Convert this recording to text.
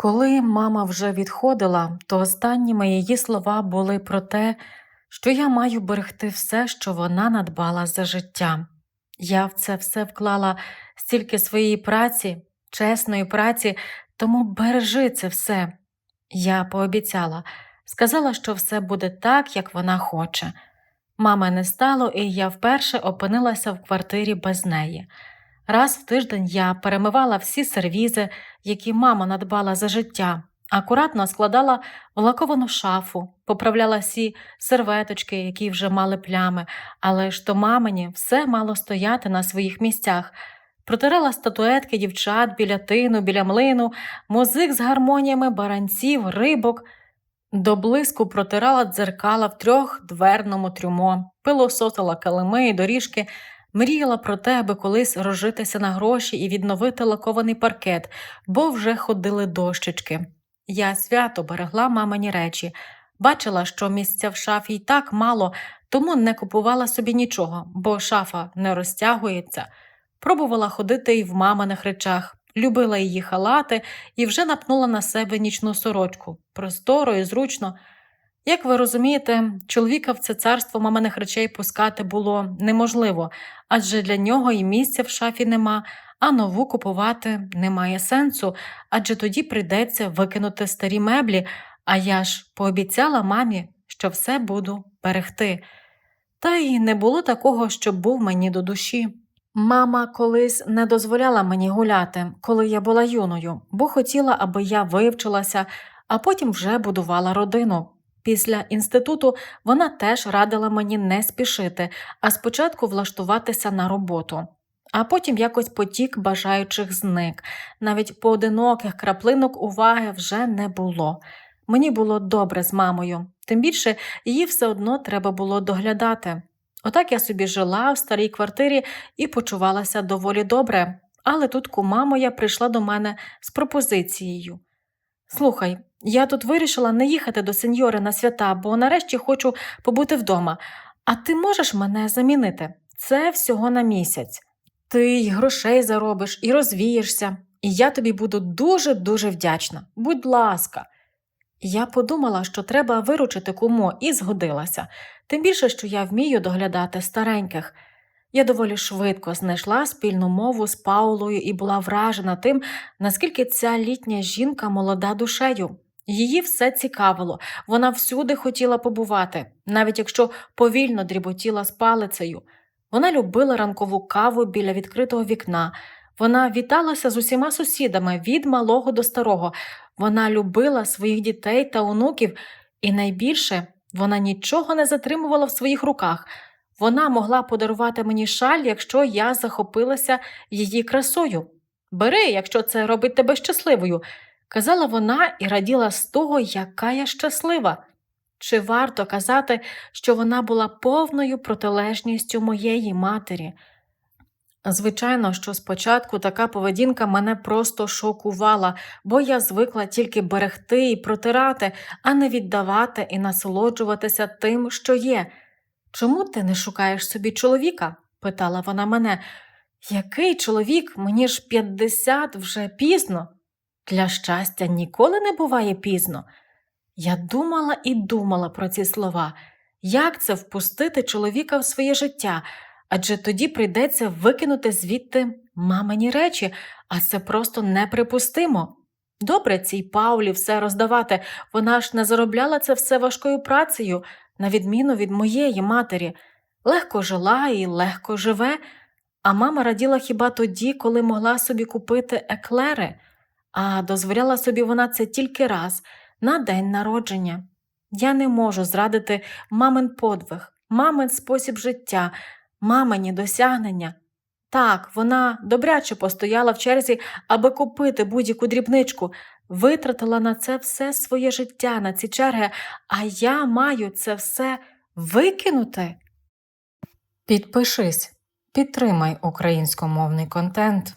Коли мама вже відходила, то останніми її слова були про те, що я маю берегти все, що вона надбала за життя. Я в це все вклала стільки своєї праці, чесної праці, тому бережи це все. Я пообіцяла, сказала, що все буде так, як вона хоче. Мами не стало, і я вперше опинилася в квартирі без неї. Раз в тиждень я перемивала всі сервізи, які мама надбала за життя, акуратно складала в лаковану шафу, поправляла всі серветочки, які вже мали плями, але ж то мамині все мало стояти на своїх місцях. Протирала статуетки дівчат біля тину, біля млину, музик з гармоніями баранців, рибок. До блиску протирала дзеркала в трьохдверному трюмо, пилососила килими і доріжки, мріяла про те, аби колись розжитися на гроші і відновити лакований паркет, бо вже ходили дощечки. Я свято берегла мамині речі, бачила, що місця в шафі й так мало, тому не купувала собі нічого, бо шафа не розтягується. Пробувала ходити й в маминих речах, любила її халати і вже напнула на себе нічну сорочку, просторо і зручно. Як ви розумієте, чоловіка в це царство маминих речей пускати було неможливо, адже для нього і місця в шафі нема, а нову купувати немає сенсу, адже тоді прийдеться викинути старі меблі, а я ж пообіцяла мамі, що все буду берегти. Та й не було такого, щоб був мені до душі. Мама колись не дозволяла мені гуляти, коли я була юною, бо хотіла, аби я вивчилася, а потім вже будувала родину. Після інституту вона теж радила мені не спішити, а спочатку влаштуватися на роботу. А потім якось потік бажаючих зник, навіть поодиноких краплинок уваги вже не було. Мені було добре з мамою, тим більше її все одно треба було доглядати. Отак я собі жила в старій квартирі і почувалася доволі добре, але тут кума моя прийшла до мене з пропозицією. Слухай, я тут вирішила не їхати до сеньори на свята, бо нарешті хочу побути вдома, а ти можеш мене замінити? Це всього на місяць. Ти й грошей заробиш, і розвієшся, і я тобі буду дуже-дуже вдячна. Будь ласка. Я подумала, що треба виручити кумо, і згодилася, тим більше, що я вмію доглядати стареньких. Я доволі швидко знайшла спільну мову з Паулою і була вражена тим, наскільки ця літня жінка молода душею. Її все цікавило, вона всюди хотіла побувати, навіть якщо повільно дріботіла з палицею. Вона любила ранкову каву біля відкритого вікна. Вона віталася з усіма сусідами від малого до старого. Вона любила своїх дітей та онуків, і найбільше вона нічого не затримувала в своїх руках. Вона могла подарувати мені шаль, якщо я захопилася її красою. Бери, якщо це робить тебе щасливою, казала вона і раділа з того, яка я щаслива. Чи варто казати, що вона була повною протилежністю моєї матері? Звичайно, що спочатку така поведінка мене просто шокувала, бо я звикла тільки берегти і протирати, а не віддавати і насолоджуватися тим, що є. Чому ти не шукаєш собі чоловіка? питала вона мене. Який чоловік? Мені ж 50 вже пізно. Для щастя ніколи не буває пізно. Я думала і думала про ці слова. Як це впустити чоловіка в своє життя? Адже тоді прийдеться викинути звідти мамині речі, а це просто неприпустимо. Добре цій Паулі все роздавати, вона ж не заробляла це все важкою працею, на відміну від моєї матері. Легко жила і легко живе, а мама раділа хіба тоді, коли могла собі купити еклери, а дозволяла собі вона це тільки раз на день народження. Я не можу зрадити мамин подвиг, мамин спосіб життя, мамині досягнення. Так, вона добряче постояла в черзі, аби купити будь-яку дрібничку, витратила на це все своє життя, на ці черги, а я маю це все викинути. Підпишись, підтримай українськомовний контент.